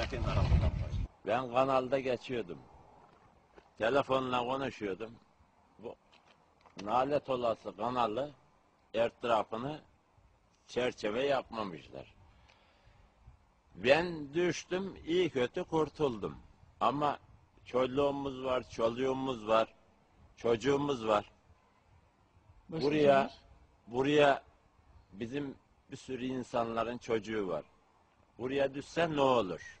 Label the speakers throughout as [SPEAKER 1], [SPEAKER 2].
[SPEAKER 1] arabadan var.
[SPEAKER 2] Ben kanalda geçiyordum. Telefonla konuşuyordum. Bu nalet olası kanalı etrafını çerçeve yapmamışlar. Ben düştüm, iyi kötü kurtuldum. Ama çoluğumuz var, çoluğumuz var, çocuğumuz var.
[SPEAKER 3] Başka
[SPEAKER 2] Buraya,
[SPEAKER 3] kimler?
[SPEAKER 2] buraya bizim bir sürü insanların çocuğu var. Buraya düşse ne olur?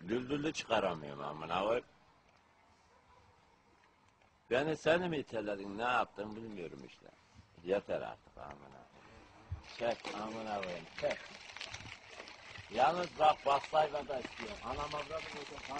[SPEAKER 2] düldüllü çıkaramıyorum amına koyayım. Beni seni mi iteledin ne yaptın bilmiyorum işte. Yeter artık amına. Çek amına koyayım çek. Yalnız bak bassayla da istiyorum. Anam avradım olsa kan.